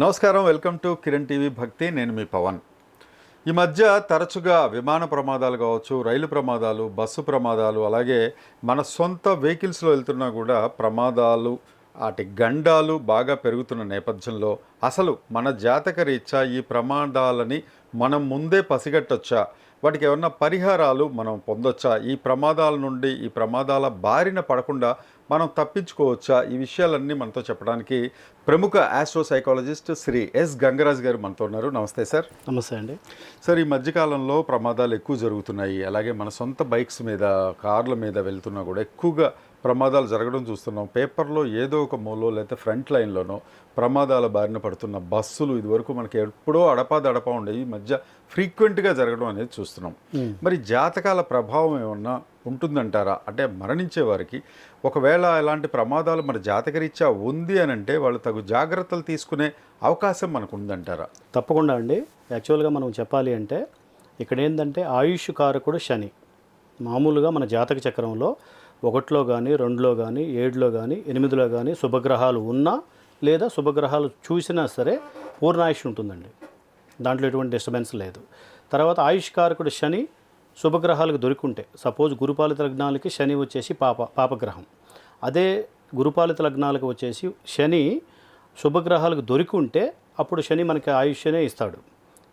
నమస్కారం welcome to Kiran TV భక్తి నేను మీ పవన్. ఈ మధ్య తరచుగా విమాన ప్రమాదాలు కావచ్చు రైలు ప్రమాదాలు బస్సు ప్రమాదాలు అలాగే మన సొంత వెహికల్స్లో వెళ్తున్నా కూడా ప్రమాదాలు వాటి గండాలు బాగా పెరుగుతున్న నేపథ్యంలో అసలు మన జాతక రీత్యా ఈ ప్రమాదాలని మనం ముందే పసిగట్టొచ్చా? వాటికి ఏమన్నా పరిహారాలు మనం పొందొచ్చా? ఈ ప్రమాదాల నుండి ఈ ప్రమాదాల బారిన పడకుండా మనం తప్పించుకోవచ్చా? ఈ విషయాలన్నీ మనతో చెప్పడానికి ప్రముఖ astro psychologist Shri S Gangaraj garu మనతో ఉన్నారు. నమస్తే సార్. నమస్తే అండి. సార్ ఈ మధ్యకాలంలో ప్రమాదాలు ఎక్కువ జరుగుతున్నాయి. అలాగే మన సొంత బైక్స్ మీద కార్ల మీద వెళ్తున్నా కూడా ఎక్కువగా ప్రమాదాలు జరగడం చూస్తున్నాం. పేపర్లో ఏదో ఒక మూలో లేకపోతే ఫ్రంట్ లైన్లోనో ప్రమాదాల బారిన పడుతున్న బస్సులు ఇదివరకు మనకి ఎప్పుడో అడపా దడపా ఉండేవి ఈ మధ్య ఫ్రీక్వెంట్గా జరగడం అనేది చూస్తున్నాం. మరి జాతకాల ప్రభావం ఏమన్నా ఉంటుందంటారా? అంటే మరణించే వారికి ఒకవేళ ఇలాంటి ప్రమాదాలు మన జాతకరీత్యా ఉంది అని అంటే వాళ్ళు తగు జాగ్రత్తలు తీసుకునే అవకాశం మనకు ఉందంటారా తప్పకుండా అండి. యాక్చువల్గా మనం చెప్పాలి అంటే ఇక్కడ ఏంటంటే ఆయుష్ కారకుడు శని. మామూలుగా మన జాతక చక్రంలో ఒకటిలో కానీ రెండులో కానీ ఏడులో కానీ ఎనిమిదిలో కానీ శుభగ్రహాలు ఉన్నా లేదా శుభగ్రహాలు చూసినా సరే పూర్ణాయుష్ ఉంటుందండి. దాంట్లో ఎటువంటి డిస్టర్బెన్స్ లేదు. తర్వాత ఆయుష్ కారకుడు శని శుభగ్రహాలకు దొరికింటే సపోజ్ గురుపాలిత లగ్నాలకి శని వచ్చేసి పాప పాపగ్రహం. అదే గురుపాలిత లగ్నాలకు వచ్చేసి శని శుభగ్రహాలకు దొరికి ఉంటే అప్పుడు శని మనకి ఆయుష్యనే ఇస్తాడు.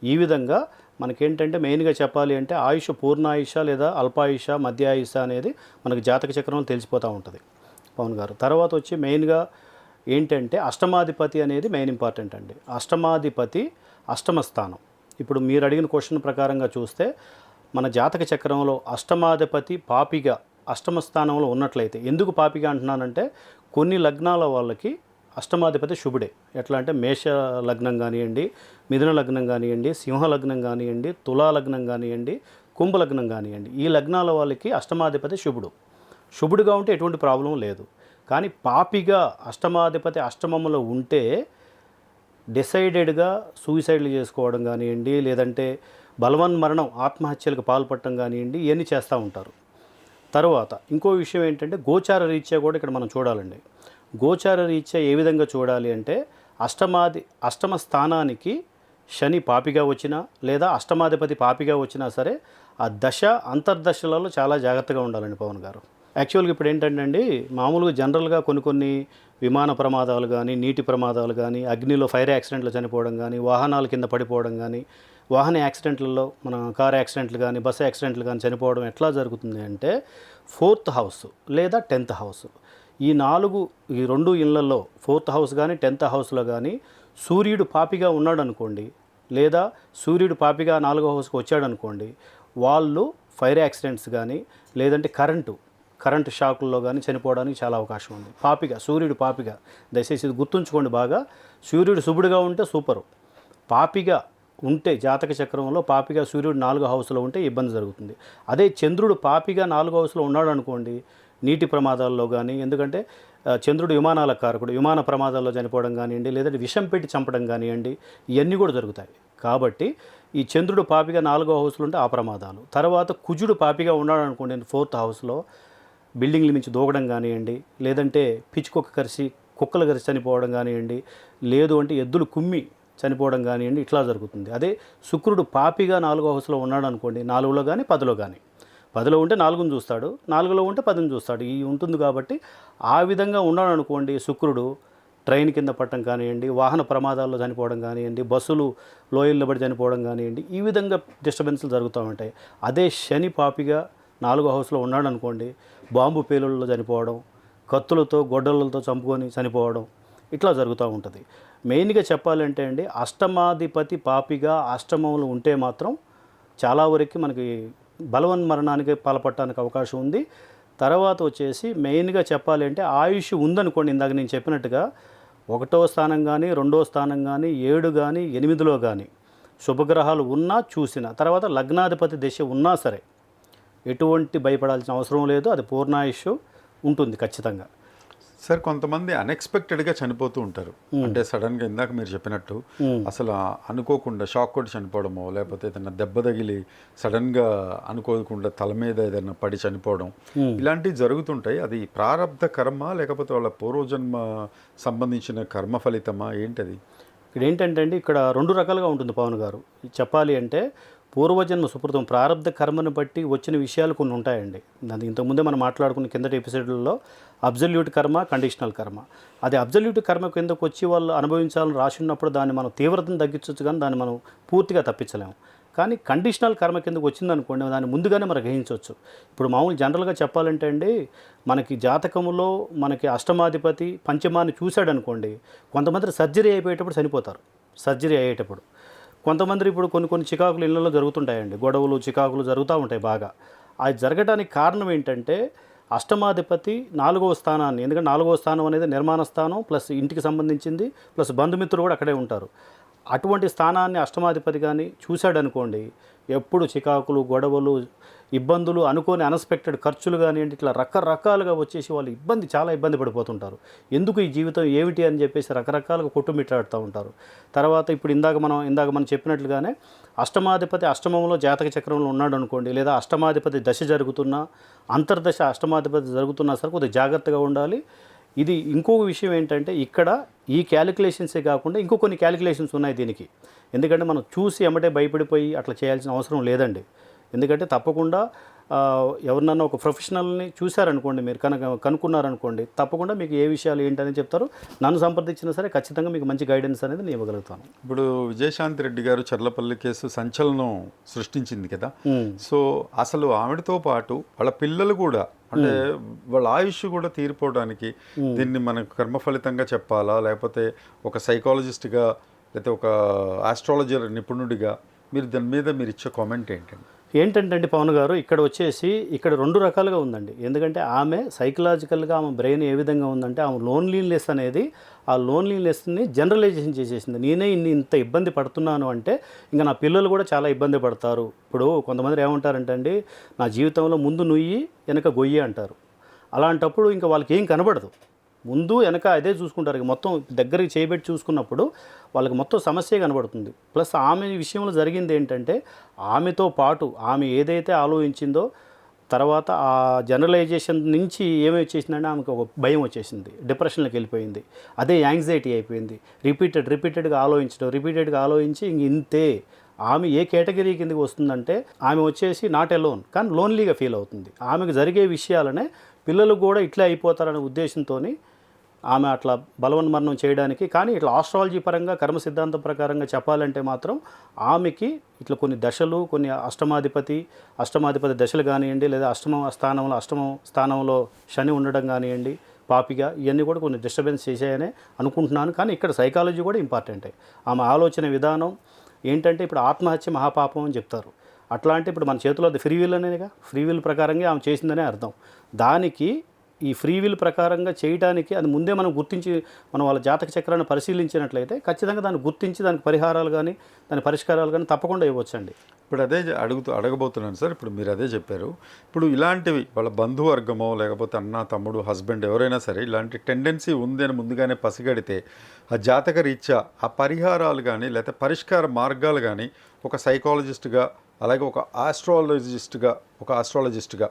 ఈ విధంగా మనకేంటంటే మెయిన్గా చెప్పాలి అంటే ఆయుష పూర్ణాయుష లేదా అల్పాయుష మధ్య ఆయుష అనేది మనకు జాతక చక్రంలో తెలిసిపోతూ ఉంటుంది. పవన్ గారు. తర్వాత వచ్చి మెయిన్గా ఏంటంటే అష్టమాధిపతి అనేది మెయిన్ ఇంపార్టెంట్ అండి. అష్టమాధిపతి అష్టమ స్థానం. ఇప్పుడు మీరు అడిగిన క్వశ్చన్ ప్రకారంగా చూస్తే మన జాతక చక్రంలో అష్టమాధిపతి పాపిగా అష్టమ స్థానంలో ఉన్నట్లయితే ఎందుకు పాపిగా అంటున్నానంటే కొన్ని లగ్నాల వాళ్ళకి అష్టమాధిపతి శుభుడే. ఎట్లా అంటే మేష లగ్నం కానివ్వండి మిథున లగ్నం కానివ్వండి సింహ లగ్నం కానివ్వండి తులా లగ్నం కానివ్వండి కుంభ లగ్నం కానివ్వండి ఈ లగ్నాల వాళ్ళకి అష్టమాధిపతి శుభుడు. శుభుడుగా ఉంటే ఎటువంటి ప్రాబ్లం లేదు. కానీ పాపిగా అష్టమాధిపతి అష్టమంలో ఉంటే డిసైడెడ్గా సూసైడ్లు చేసుకోవడం కానివ్వండి లేదంటే బలవన్ మరణం ఆత్మహత్యలకు పాల్పడటం కానివ్వండి ఇవన్నీ చేస్తూ ఉంటారు. తర్వాత ఇంకో విషయం ఏంటంటే గోచార రీత్యా కూడా ఇక్కడ మనం చూడాలండి. గోచార రీత్యా ఏ విధంగా చూడాలి అంటే అష్టమాది అష్టమ స్థానానికి శని పాపిగా వచ్చినా లేదా అష్టమాధిపతి పాపిగా వచ్చినా సరే ఆ దశ అంతర్దశలలో చాలా జాగ్రత్తగా ఉండాలండి పవన్ గారు. యాక్చువల్గా ఇప్పుడు ఏంటంటే అండి మామూలుగా జనరల్గా కొన్ని కొన్ని విమాన ప్రమాదాలు కానీ నీటి ప్రమాదాలు కానీ అగ్నిలో ఫైర్ యాక్సిడెంట్లు చనిపోవడం కానీ వాహనాల కింద పడిపోవడం కానీ వాహన యాక్సిడెంట్లలో మన కార్ యాక్సిడెంట్లు కానీ బస్సు యాక్సిడెంట్లు కానీ చనిపోవడం ఎట్లా జరుగుతుంది అంటే ఫోర్త్ హౌస్ లేదా టెన్త్ హౌస్ ఈ నాలుగు ఈ రెండు ఇళ్ళలో ఫోర్త్ హౌస్ కానీ టెన్త్ హౌస్లో కానీ సూర్యుడు పాపిగా ఉన్నాడు అనుకోండి లేదా సూర్యుడు పాపిగా నాలుగో హౌస్కి వచ్చాడు అనుకోండి వాళ్ళు ఫైర్ యాక్సిడెంట్స్ కానీ లేదంటే కరెంటు కరెంటు షాకుల్లో కానీ చనిపోవడానికి చాలా అవకాశం ఉంది. పాపిగా సూర్యుడు పాపిగా. దయచేసి ఇది గుర్తుంచుకోండి బాగా. సూర్యుడు శుభుడుగా ఉంటే సూపరు. పాపిగా ఉంటే జాతక చక్రంలో పాపిగా సూర్యుడు నాలుగో హౌస్లో ఉంటే ఇబ్బంది జరుగుతుంది. అదే చంద్రుడు పాపిగా నాలుగో హౌస్లో ఉన్నాడు అనుకోండి నీటి ప్రమాదాల్లో కానీ ఎందుకంటే చంద్రుడు విమానాల కారకుడు విమాన ప్రమాదాల్లో చనిపోవడం కానివ్వండి లేదంటే విషం పెట్టి చంపడం కానివ్వండి ఇవన్నీ కూడా జరుగుతాయి. కాబట్టి ఈ చంద్రుడు పాపిగా నాలుగో హౌస్లో ఉంటే ఆ ప్రమాదాలు. తర్వాత కుజుడు పాపిగా ఉన్నాడు అనుకోండి ఫోర్త్ హౌస్లో బిల్డింగ్ల నుంచి దూకడం కానివ్వండి లేదంటే పిచ్చుకొక్క కరిసి కుక్కలు కరిసి చనిపోవడం కానివ్వండి లేదు అంటే ఎద్దులు కుమ్మి చనిపోవడం కానివ్వండి ఇట్లా జరుగుతుంది. అదే శుక్రుడు పాపిగా నాలుగో హౌస్లో ఉన్నాడు అనుకోండి నాలుగులో కానీ పదిలో కానీ పదిలో ఉంటే నాలుగుని చూస్తాడు నాలుగులో ఉంటే పదిని చూస్తాడు. ఈ ఉంటుంది కాబట్టి ఆ విధంగా ఉన్నాడు అనుకోండి శుక్రుడు ట్రైన్ కింద పట్టడం కానివ్వండి వాహన ప్రమాదాల్లో చనిపోవడం కానివ్వండి బస్సులు లోయల్లో పడి చనిపోవడం కానివ్వండి ఈ విధంగా డిస్టర్బెన్స్లు జరుగుతూ ఉంటాయి. అదే శని పాపిగా నాలుగో హౌస్లో ఉన్నాడు అనుకోండి బాంబు పేలుళ్ళలో చనిపోవడం కత్తులతో గొడ్డలతో చంపుకొని చనిపోవడం ఇట్లా జరుగుతూ ఉంటుంది. మెయిన్గా చెప్పాలంటే అండి అష్టమాధిపతి పాపిగా అష్టమంలో ఉంటే మాత్రం చాలా వరకు మనకి బలవన్ మరణానికి పాల్పడటానికి అవకాశం ఉంది. తర్వాత వచ్చేసి మెయిన్గా చెప్పాలి అంటే ఆయుష్ ఉందనుకోండి ఇందాక నేను చెప్పినట్టుగా ఒకటో స్థానం కానీ రెండో స్థానం కానీ ఏడు కానీ ఎనిమిదిలో కానీ శుభగ్రహాలు ఉన్నా చూసినా తర్వాత లగ్నాధిపతి దశ ఉన్నా సరే ఎటువంటి భయపడాల్సిన అవసరం లేదు. అది పూర్ణాయుష్ ఉంటుంది ఖచ్చితంగా. సార్ కొంతమంది అన్ఎక్స్పెక్టెడ్గా చనిపోతూ ఉంటారు. అంటే సడన్గా ఇందాక మీరు చెప్పినట్టు అసలు అనుకోకుండా షాక్ కొట్టి చనిపోవడమో లేకపోతే ఏదైనా దెబ్బ తగిలి సడన్గా అనుకోకుండా తల మీద ఏదైనా పడి చనిపోవడం ఇలాంటివి జరుగుతుంటాయి. అది ప్రారంధ కర్మ లేకపోతే వాళ్ళ పూర్వజన్మ సంబంధించిన కర్మ ఫలితమా? ఏంటది? ఇక్కడ ఏంటంటే అండి ఇక్కడ రెండు రకాలుగా ఉంటుంది పవన్ గారు. చెప్పాలి అంటే పూర్వజన్మ సుకృతం ప్రారంధ కర్మను బట్టి వచ్చిన విషయాలు కొన్ని ఉంటాయండి. అది ఇంతకుముందే మనం మాట్లాడుకున్న కిందటి ఎపిసోడ్లలో అబ్జల్యూట్ కర్మ కండిషనల్ కర్మ. అది అబ్జల్యూట్ కర్మ కిందకు వచ్చి వాళ్ళు అనుభవించాలని రాసి ఉన్నప్పుడు దాన్ని మనం తీవ్రతను తగ్గించవచ్చు కానీ దాన్ని మనం పూర్తిగా తప్పించలేము. కానీ కండిషనల్ కర్మ కిందకు వచ్చిందనుకోండి దాన్ని ముందుగానే మనం గ్రహించవచ్చు. ఇప్పుడు మామూలు జనరల్గా చెప్పాలంటే అండి మనకి జాతకంలో మనకి అష్టమాధిపతి పంచమాన్ని చూశాడనుకోండి కొంతమంది సర్జరీ అయిపోయేటప్పుడు చనిపోతారు. సర్జరీ అయ్యేటప్పుడు. కొంతమంది ఇప్పుడు కొన్ని కొన్ని చికాకులు ఇళ్ళలో జరుగుతుంటాయండి. గొడవలు చికాకులు జరుగుతూ ఉంటాయి బాగా. అది జరగడానికి కారణం ఏంటంటే అష్టమాధిపతి నాలుగవ స్థానాన్ని ఎందుకంటే నాలుగవ స్థానం అనేది నిర్మాణ స్థానం ప్లస్ ఇంటికి సంబంధించింది ప్లస్ బంధుమిత్రులు కూడా అక్కడే ఉంటారు. అటువంటి స్థానాన్ని అష్టమాధిపతి కానీ చూశాడనుకోండి ఎప్పుడు చికాకులు గొడవలు ఇబ్బందులు అనుకోని అన్ఎక్స్పెక్టెడ్ ఖర్చులు కానివ్వండి ఇట్లా రకరకాలుగా వచ్చేసి వాళ్ళు ఇబ్బంది చాలా ఇబ్బంది పడిపోతుంటారు. ఎందుకు ఈ జీవితం ఏమిటి అని చెప్పేసి రకరకాలుగా కొట్టుమిట్టాడుతూ ఉంటారు. తర్వాత ఇప్పుడు ఇందాక మనం ఇందాక మనం చెప్పినట్లుగానే అష్టమాధిపతి అష్టమంలో జాతక చక్రంలో ఉన్నాడు అనుకోండి లేదా అష్టమాధిపతి దశ జరుగుతున్నా అంతర్దశ అష్టమాధిపతి జరుగుతున్నా సరే కొద్దిగా జాగ్రత్తగా ఉండాలి. ఇది ఇంకొక విషయం ఏంటంటే ఇక్కడ ఈ క్యాలిక్యులేషన్సే కాకుండా ఇంకో కొన్ని క్యాలిక్యులేషన్స్ ఉన్నాయి దీనికి. ఎందుకంటే మనం చూసి ఎమ్మటే భయపడిపోయి అట్లా చేయాల్సిన అవసరం లేదండి. ఎందుకంటే తప్పకుండా ఎవరినన్నా ఒక ప్రొఫెషనల్ని చూశారనుకోండి మీరు కనుక కనుక్కున్నారనుకోండి తప్పకుండా మీకు ఏ విషయాలు ఏంటని చెప్తారు నన్ను సంప్రదించినా సరే ఖచ్చితంగా మీకు మంచి గైడెన్స్ అనేది నేను ఇవ్వగలుగుతాను. ఇప్పుడు విజయశాంతి రెడ్డి గారు చర్లపల్లి కేసు సంచలనం సృష్టించింది కదా. సో అసలు ఆవిడతో పాటు వాళ్ళ పిల్లలు కూడా అంటే వాళ్ళ ఆయుష్ కూడా తీరిపోవడానికి దీన్ని మనకు కర్మ ఫలితంగా చెప్పాలా? లేకపోతే ఒక సైకాలజిస్ట్గా లేకపోతే ఒక ఆస్ట్రాలజర్ నిపుణుడిగా మీరు దాని మీద మీరు ఇచ్చే కామెంట్ ఏంటండి? ఏంటంటే అండి పవన్ గారు ఇక్కడ వచ్చేసి ఇక్కడ రెండు రకాలుగా ఉందండి. ఎందుకంటే ఆమె సైకలాజికల్గా ఆమె బ్రెయిన్ ఏ విధంగా ఉందంటే ఆమె లోన్లీనెస్ అనేది ఆ లోన్లీనెస్ని జనరలైజేషన్ చేసేసింది. నేనే ఇన్ని ఇంత ఇబ్బంది పడుతున్నాను అంటే ఇంకా నా పిల్లలు కూడా చాలా ఇబ్బంది పడతారు. ఇప్పుడు కొంతమంది ఏమంటారంటే అండి నా జీవితంలో ముందు నుయ్యి వెనక గొయ్యి అంటారు. అలాంటప్పుడు ఇంకా వాళ్ళకి ఏం కనబడదు. ముందు వెనక అదే చూసుకుంటారు. ఇక మొత్తం దగ్గరికి చేయబెట్టి చూసుకున్నప్పుడు వాళ్ళకి మొత్తం సమస్య కనబడుతుంది. ప్లస్ ఆమె విషయంలో జరిగింది ఏంటంటే ఆమెతో పాటు ఆమె ఏదైతే ఆలోచించిందో తర్వాత ఆ జనరలైజేషన్ నుంచి ఏమి వచ్చేసిందంటే ఆమెకు ఒక భయం వచ్చేసింది. డిప్రెషన్లోకి వెళ్ళిపోయింది. అదే యాంగ్జైటీ అయిపోయింది. రిపీటెడ్ రిపీటెడ్గా ఆలోచించడం రిపీటెడ్గా ఆలోచించి ఇంక ఇంతే. ఆమె ఏ కేటగిరీ కిందకి వస్తుందంటే ఆమె వచ్చేసి నాట్ ఎలోన్ కానీ లోన్లీగా ఫీల్ అవుతుంది. ఆమెకు జరిగే విషయాలనే పిల్లలు కూడా ఇట్లా అయిపోతారనే ఉద్దేశంతో ఆమె అట్లా బలవన్మరణం చేయడానికి కానీ ఇట్లా ఆస్ట్రాలజీ పరంగా కర్మ సిద్ధాంతం ప్రకారంగా చెప్పాలంటే మాత్రం ఆమెకి ఇట్లా కొన్ని దశలు కొన్ని అష్టమాధిపతి అష్టమాధిపతి దశలు కానివ్వండి లేదా అష్టమ స్థానంలో అష్టమ స్థానంలో శని ఉండడం కానివ్వండి పాపిగా ఇవన్నీ కూడా కొన్ని డిస్టర్బెన్స్ చేశాయనే అనుకుంటున్నాను. కానీ ఇక్కడ సైకాలజీ కూడా ఇంపార్టెంటే ఆమె ఆలోచన విధానం ఏంటంటే ఇప్పుడు ఆత్మహత్య మహాపాపం అని చెప్తారు. అట్లా అంటే ఇప్పుడు మన చేతిలో అది ఫ్రీ విల్ అనేగా ఫ్రీ విల్ ప్రకారంగా ఆమె చేసిందనే అర్థం. దానికి ఈ ఫ్రీ విల్ ప్రకారంగా చేయడానికి అది ముందే మనం గుర్తించి మనం వాళ్ళ జాతక చక్రాన్ని పరిశీలించినట్లయితే ఖచ్చితంగా దాన్ని గుర్తించి దానికి పరిహారాలు కానీ దాని పరిష్కారాలు కానీ తప్పకుండా ఇవ్వచ్చండి. ఇప్పుడు అదే అడుగుతూ అడగబోతున్నాను సార్. ఇప్పుడు మీరు అదే చెప్పారు. ఇప్పుడు ఇలాంటివి వాళ్ళ బంధువర్గమో లేకపోతే అన్న తమ్ముడు హస్బెండ్ ఎవరైనా సరే ఇలాంటి టెండెన్సీ ఉంది అని ముందుగానే పసిగడితే ఆ జాతక రీత్యా ఆ పరిహారాలు కానీ లేకపోతే పరిష్కార మార్గాలు కానీ ఒక సైకాలజిస్ట్గా అలాగే ఒక ఆస్ట్రాలజిస్ట్గా ఒక ఆస్ట్రాలజిస్ట్గా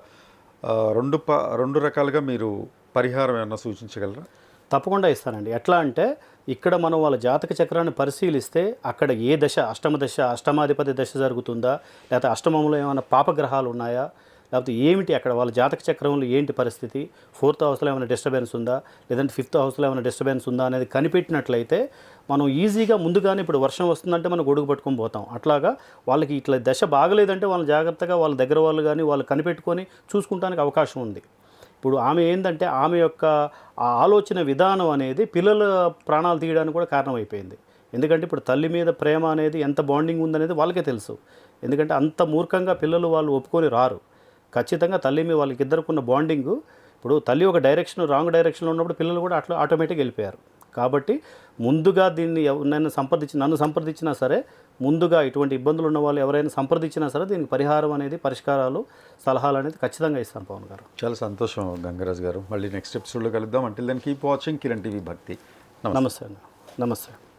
రెండు ప రెండు రకాలుగా మీరు పరిహారం ఏమన్నా సూచించగలరా? తప్పకుండా ఇస్తానండి. ఎట్లా అంటే ఇక్కడ మనం వాళ్ళ జాతక చక్రాన్ని పరిశీలిస్తే అక్కడ ఏ దశ అష్టమ దశ అష్టమాధిపతి దశ జరుగుతుందా లేకపోతే అష్టమంలో ఏమైనా పాపగ్రహాలు ఉన్నాయా లేకపోతే ఏమిటి అక్కడ వాళ్ళ జాతక చక్రంలో ఏంటి పరిస్థితి? ఫోర్త్ హౌస్లో ఏమైనా డిస్టర్బెన్స్ ఉందా? లేదంటే ఫిఫ్త్ హౌస్లో ఏమైనా డిస్టర్బెన్స్ ఉందా అనేది కనిపెట్టినట్లయితే మనం ఈజీగా ముందుగానే ఇప్పుడు వర్షం వస్తుందంటే మనం గొడుగు పట్టుకొని పోతాం. అట్లాగా వాళ్ళకి ఇట్లా దశ బాగలేదంటే వాళ్ళు జాగ్రత్తగా వాళ్ళ దగ్గర వాళ్ళు కానీ వాళ్ళు కనిపెట్టుకొని చూసుకుంటానికి అవకాశం ఉంది. ఇప్పుడు ఆమె ఏంటంటే ఆమె యొక్క ఆలోచన విధానం అనేది పిల్లల ప్రాణాలు తీయడానికి కూడా కారణమైపోయింది. ఎందుకంటే ఇప్పుడు తల్లి మీద ప్రేమ అనేది ఎంత బాండింగ్ ఉందనేది వాళ్ళకే తెలుసు. ఎందుకంటే అంత మూర్ఖంగా పిల్లలు వాళ్ళు ఒప్పుకొని రారు. ఖచ్చితంగా తల్లి మీద వాళ్ళకి ఇద్దరుకున్న బాండింగ్. ఇప్పుడు తల్లి ఒక డైరెక్షన్ రాంగ్ డైరెక్షన్లో ఉన్నప్పుడు పిల్లలు కూడా అట్లా ఆటోమేటిక్గా వెళ్ళిపోయారు. కాబట్టి ముందుగా దీన్ని ఎవరినైనా సంప్రదించి నన్ను సంప్రదించినా సరే ముందుగా ఇటువంటి ఇబ్బందులు ఉన్న వాళ్ళు ఎవరైనా సంప్రదించినా సరే దీనికి పరిహారం అనేది పరిష్కారాలు సలహాలు అనేది ఖచ్చితంగా ఇస్తాను పవన్ గారు. చాలా సంతోషం గంగరాజ్ గారు. మళ్ళీ నెక్స్ట్ ఎపిసోడ్లో కలుద్దాం అంటే దాన్ని కీప్ వాచింగ్ కిరణ్ టీవీ భక్తి. నమస్తే. నమస్తే.